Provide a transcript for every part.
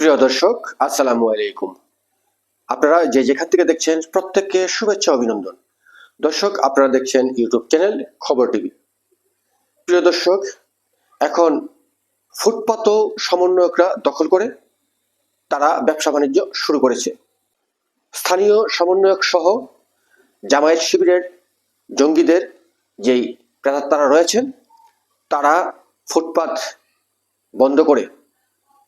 প্রিয় দর্শক আসসালামু আলাইকুম। আপনারা যে যেখান থেকে দেখছেন প্রত্যেককে শুভেচ্ছা অভিনন্দন। দর্শক আপনারা দেখছেন ইউটিউব চ্যানেল খবর টিভি। প্রিয় দর্শক, এখন ফুটপাতও সমন্বয়করা দখল করে, তারা ব্যবসা বাণিজ্য শুরু করেছে। স্থানীয় সমন্বয়ক সহ জামায়াত শিবিরের জঙ্গিদের যেই প্রেতাত্মারা রয়েছেন, তারা ফুটপাত বন্ধ করে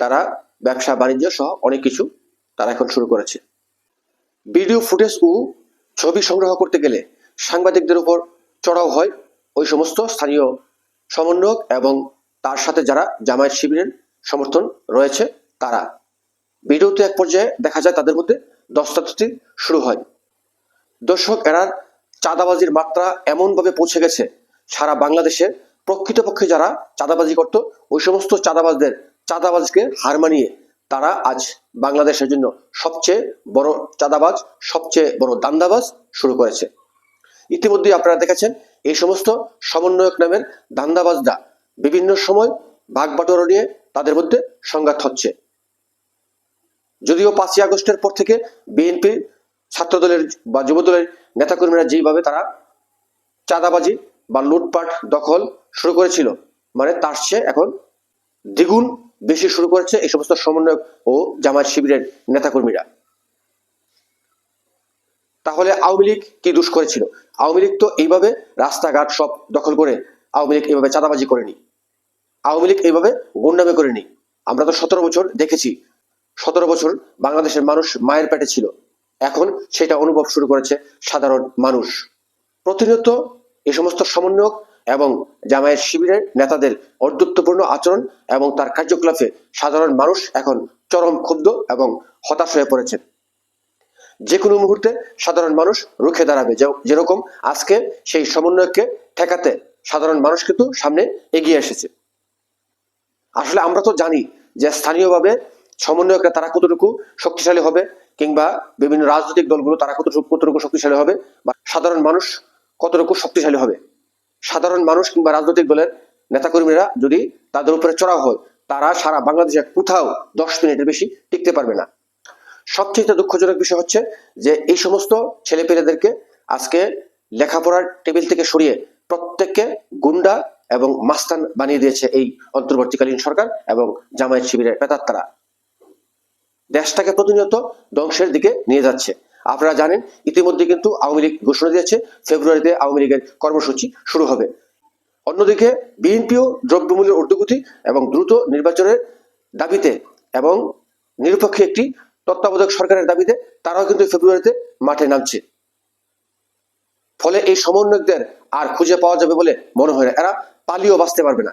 তারা ব্যবসা বাণিজ্য সহ অনেক কিছু তারা এখন শুরু করেছে। ভিডিও ফুটেজ ও ছবি সংগ্রহ করতে গেলে সাংবাদিকদের উপর চড়াও হয় ওই সমস্ত স্থানীয় সমন্বয়ক এবং তার সাথে যারা জামায়াত শিবিরের সমর্থন রয়েছে, তারা। ভিডিওতে এক পর্যায়ে দেখা যায়, তাদের মধ্যে দস্তাদস্তি শুরু হয়। দর্শক এরা চাঁদাবাজির মাত্রা এমনভাবে পৌঁছে গেছে, সারা বাংলাদেশে প্রকৃতপক্ষে যারা চাঁদাবাজি করত, ওই সমস্ত চাঁদাবাজদের, চাঁদাবাজকে হার মানিয়ে তারা আজ বাংলাদেশের জন্য সবচেয়ে বড় চাঁদাবাজ, সবচেয়ে বড় দান্দাবাজ শুরু করেছে। ইতিমধ্যে আপনারা দেখেছেন এই সমস্ত সমন্বয়ক নামের দান্দাবাজরা বিভিন্ন সময় ভাগ বাটোয়ারা নিয়ে তাদের মধ্যে সংঘাত হচ্ছে। যদিও পাঁচই আগস্টের পর থেকে বিএনপি, ছাত্রদলের বা যুবদলের নেতাকর্মীরা যেইভাবে তারা চাঁদাবাজি বা লুটপাট দখল শুরু করেছিল মানে তার চেয়ে এখন দ্বিগুণ বেশি শুরু করেছে এই সমস্ত সমন্বয়ক ও জামায়াত শিবিরের নেতাকর্মীরা। তাহলে আওয়ামী লীগ কি দোষ করেছিল? আওয়ামী লীগ তো এইভাবে রাস্তাঘাট সব দখল করে আওয়ামী লীগ এইভাবে চাঁদাবাজি করেনি। আওয়ামী লীগ এইভাবে গুন্ডামে করেনি। আমরা তো সতেরো বছর দেখেছি। সতেরো বছর বাংলাদেশের মানুষ মায়ের পেটে ছিল। এখন সেটা অনুভব শুরু করেছে সাধারণ মানুষ। প্রতিনিয়ত এই সমস্ত সমন্বয়ক এবং জামায়াত শিবিরের নেতাদের অর্ধত্বপূর্ণ আচরণ এবং তার কার্যকলাপে সাধারণ মানুষ এখন চরম ক্ষুব্ধ এবং হতাশ হয়ে পড়েছেন। যে কোনো মুহূর্তে সাধারণ মানুষ রুখে দাঁড়াবে। যেরকম আজকে সেই সমন্বয়ককে ঠেকাতে সাধারণ মানুষ কিন্তু সামনে এগিয়ে এসেছে। আসলে আমরা তো জানি যে স্থানীয়ভাবে সমন্বয়করা তারা কতটুকু শক্তিশালী হবে কিংবা বিভিন্ন রাজনৈতিক দলগুলো তারা কতটুকু কতটুকু শক্তিশালী হবে বা সাধারণ মানুষ কতটুকু শক্তিশালী হবে। সাধারণ মানুষ কিংবা রাজনৈতিক দলের নেতাকর্মীরা যদি তাদের উপরে চড়াও হয়, তারা সারা বাংলাদেশে কোথাও দশ মিনিটের বেশি টিকতে পারবে না। সবচেয়ে দুঃখজনক বিষয় হচ্ছে যে এই সমস্ত ছেলেপেলেদেরকে আজকে লেখাপড়ার টেবিল থেকে সরিয়ে প্রত্যেককে গুন্ডা এবং মাস্তান বানিয়ে দিয়েছে এই অন্তর্বর্তীকালীন সরকার এবং জামায়াত শিবিরের পেতাত্তারা। দেশটাকে প্রতিনিয়ত ধ্বংসের দিকে নিয়ে যাচ্ছে। আপনারা জানেন, ইতিমধ্যে কিন্তু আওয়ামী লীগ ঘোষণা দিয়েছে, ফেব্রুয়ারিতে আওয়ামী লীগের কর্মসূচি শুরু হবে। অন্যদিকে বিএনপিও দ্রব্যমূল্যের ঊর্ধ্বগতি এবং দ্রুত নির্বাচনের দাবিতে এবং নিরপেক্ষ একটি তত্ত্বাবধায়ক সরকারের দাবিতে তারাও কিন্তু ফেব্রুয়ারিতে মাঠে নামছে। ফলে এই সমন্বয়কদের আর খুঁজে পাওয়া যাবে বলে মনে হয় না। এরা পালিয়েও বাঁচতে পারবে না।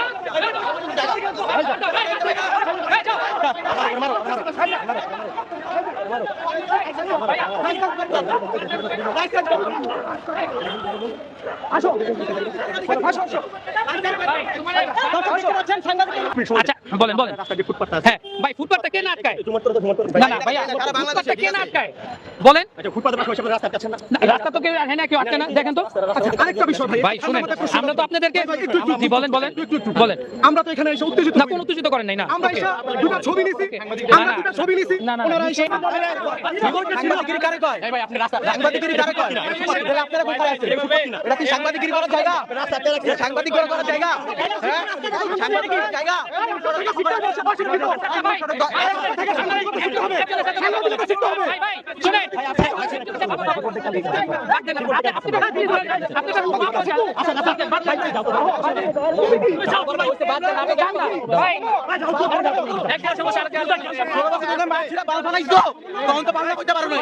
আচ্ছা বলেন বলেন হ্যাঁ ভাই ফুটপাতটা কে না আটকায় না না ভাইয়া ফুটপাতটা কে না আটকায় বলেন না, রাস্তা তো কেউ হ্যাঁ না কেউ আটকে না দেখেন তো আরেকটা বিষয় ভাই ভাই শুনেন আমরা তো আপনাদেরকে জি বলেন বলেন বলেন আমরা তো এখানে এসে উত্তেজিত না। কোন উত্তেজিত করেন নাই না আমরা এসে দুটো ছবি নিছি আমরা দুটো ছবি নিছি। ওনারা এসে আপনি রাস্তা সাংবাদিকগিরি কারে কয় তাহলে আপনারা কোথায় আছেন এটা কি করার জায়গা? সাংবাদিক করার জায়গা? হ্যাঁ? সাংবাদিক জায়গা? ভাই ভাই শুনেন বাল ফালাইছো তখন তো বাংলা কইতে পারো না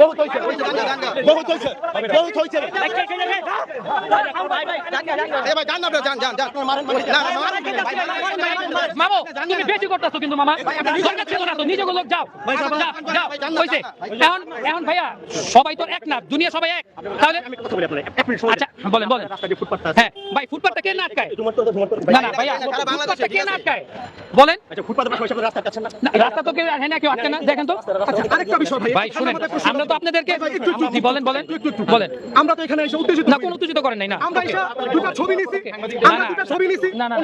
বহুত হইছে বহুত হইছে বহুত হইছে এ ভাই না না মারেন। মামো তুমি বেশি করতেছো কিন্তু মামা। দরকার ছিল না তো নিজে লোক যাও। যাও যাও। এখন এখন ভাইয়া সবাই তো এক না দুনিয়া সবাই এক। তাহলে আচ্ছা বলেন বলেন। হ্যাঁ ভাই ফুটপাতটা কে না আটকায়? না না ভাইয়া ফুটপাতটা কে না আটকায়? বলেন। না, রাস্তা তো কেউ হ্যাঁ না কেউ আটকে না। দেখেন তো। আচ্ছা, আরেকটা বিষয় ভাই ভাই শুনেন আমরা তো আপনাদেরকে বলেন বলেন। বলেন। আমরা তো এখানে এসে উত্তেজিত না। কোন উত্তেজিত করেন নাই না। আমরা এসে দুটা ছবি নিছি না, আমরা। দুটা ছবি নিছি না না।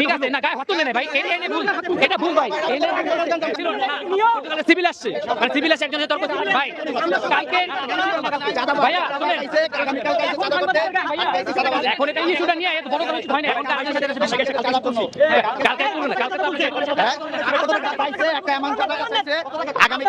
ঠিক আছে না গায়ে হাত তুলে নেই ভাই এনে ভুল এটা ভুল ভাই সিভিল আসছে আর সিভিল আসছে একজনের তর্ক ভাই কালকে ভাইয়া এখন এটা ইস্যুটা নিয়ে এত বড় কোনো হয় না এখন কালকে সাথে কালকে। হ্যাঁ, তুলবো না কালকে আগামী